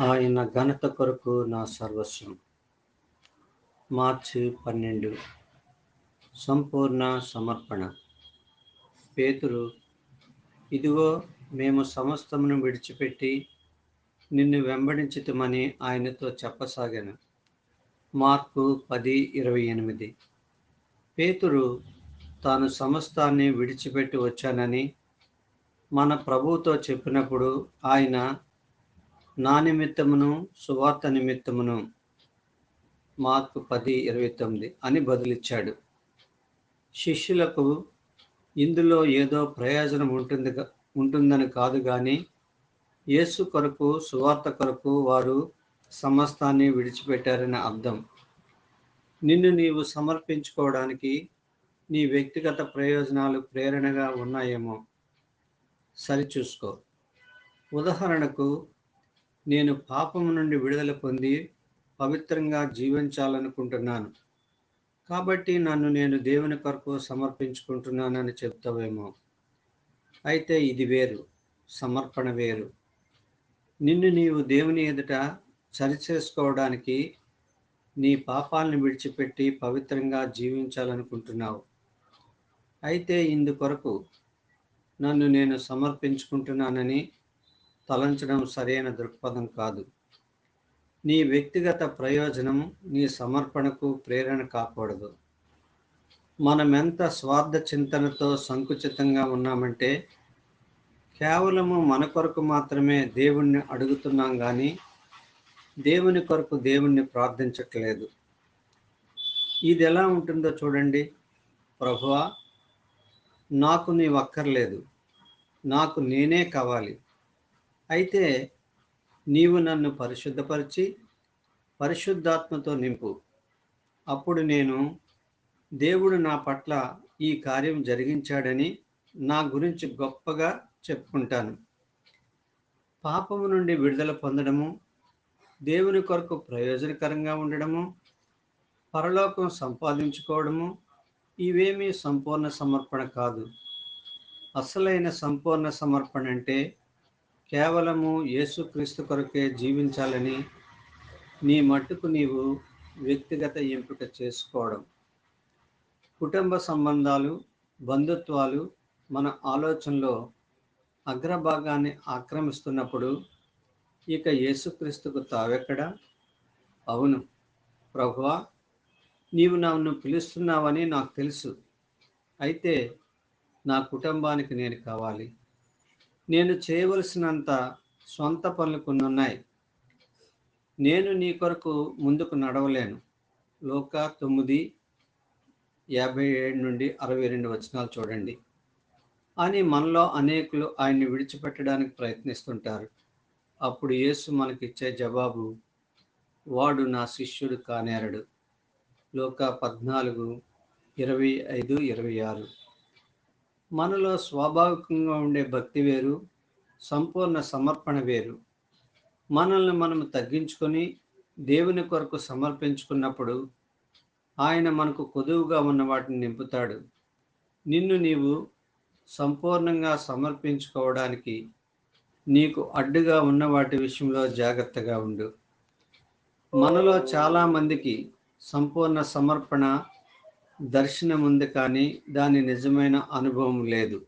ఆయన ఘనత కొరకు నా సర్వస్వం. మార్చి పన్నెండు. సంపూర్ణ సమర్పణ. పేతురు ఇదిగో మేము సమస్తమును విడిచిపెట్టి నిన్ను వెంబడించుతమని ఆయనతో చెప్పసాగాను. మార్కు పది ఇరవై ఎనిమిది. పేతురు తాను సమస్తాన్ని విడిచిపెట్టి వచ్చానని మన ప్రభువుతో చెప్పినప్పుడు ఆయన నా నిమిత్తమును సువార్త నిమిత్తమును మార్పు పది ఇరవై తొమ్మిది అని బదులిచ్చాడు. శిష్యులకు ఇందులో ఏదో ప్రయోజనం ఉంటుంది ఉంటుందని కాదు కానీ యేసు కొరకు సువార్త కొరకు వారు సమస్తాన్ని విడిచిపెట్టారని అర్థం. నిన్ను నీవు సమర్పించుకోవడానికి నీ వ్యక్తిగత ప్రయోజనాలు ప్రేరణగా ఉన్నాయేమో. సరిచూసుకో ఉదాహరణకు నేను పాపము నుండి విడుదల పొంది పవిత్రంగా జీవించాలనుకుంటున్నాను. కాబట్టి నన్ను నేను దేవుని కొరకు సమర్పించుకుంటున్నానని చెప్తావేమో. అయితే ఇది వేరు సమర్పణ వేరు. నిన్ను నీవు దేవుని ఎదుట సరిచేసుకోవడానికి నీ పాపాలను విడిచిపెట్టి పవిత్రంగా జీవించాలనుకుంటున్నావు. అయితే ఇందుకొరకు నన్ను నేను సమర్పించుకుంటున్నానని తలంచడం సరైన దృక్పథం కాదు. నీ వ్యక్తిగత ప్రయోజనం నీ సమర్పణకు ప్రేరణ కాకూడదు. మనమెంత స్వార్థ చింతనతో సంకుచితంగా ఉన్నామంటే కేవలము మన కొరకు మాత్రమే దేవుణ్ణి అడుగుతున్నాం కానీ దేవుని కొరకు దేవుణ్ణి ప్రార్థించట్లేదు. ఇది ఎలా ఉంటుందో చూడండి. ప్రభువా నాకు నీ అక్కర్లేదు నాకు నేనే కావాలి. అయితే నీవు నన్ను పరిశుద్ధపరిచి పరిశుద్ధాత్మతో నింపు. అప్పుడు నేను దేవుడు నా పట్ల ఈ కార్యం జరిగించాడని నా గురించి గొప్పగా చెప్పుకుంటాను. పాపము నుండి విడుదల పొందడము దేవుని కొరకు ప్రయోజనకరంగా ఉండడము పరలోకం సంపాదించుకోవడము ఇవేమీ సంపూర్ణ సమర్పణ కాదు. అసలైన సంపూర్ణ సమర్పణ అంటే కేవలము యేసుక్రీస్తు కొరకే జీవించాలని నీ మట్టుకు నీవు వ్యక్తిగత ఎంపిక చేసుకోవడం. కుటుంబ సంబంధాలు బంధుత్వాలు మన ఆలోచనలో అగ్రభాగాన్ని ఆక్రమిస్తున్నప్పుడు ఇక యేసుక్రీస్తుకు తావెక్కడా? అవును. ప్రభువా నీవు నన్ను పిలుస్తున్నావని నాకు తెలుసు. అయితే నా కుటుంబానికి నేను కావాలి. నేను చేయవలసినంత సొంత పనులు కొన్ని ఉన్నాయి. నేను నీ కొరకు ముందుకు నడవలేను. లోక తొమ్మిది యాభై ఏడు నుండి అరవై రెండు వచనాలు చూడండి. అని మనలో అనేకులు ఆయన్ని విడిచిపెట్టడానికి ప్రయత్నిస్తుంటారు. అప్పుడు యేసు మనకిచ్చే జవాబు వాడు నా శిష్యుడు కానేరడు. లోక పద్నాలుగు ఇరవై ఐదు ఇరవై ఆరు. మనలో స్వాభావికంగా ఉండే భక్తి వేరు సంపూర్ణ సమర్పణ వేరు. మనల్ని మనం తగ్గించుకొని దేవుని కొరకు సమర్పించుకున్నప్పుడు ఆయన మనకు కొదువుగా ఉన్న వాటిని నింపుతాడు. నిన్ను నీవు సంపూర్ణంగా సమర్పించుకోవడానికి నీకు అడ్డుగా ఉన్న వాటి విషయంలో జాగ్రత్తగా ఉండు. మనలో చాలామందికి సంపూర్ణ సమర్పణ దర్శనం ఉంది కానీ దాని నిజమైన అనుభవం లేదు.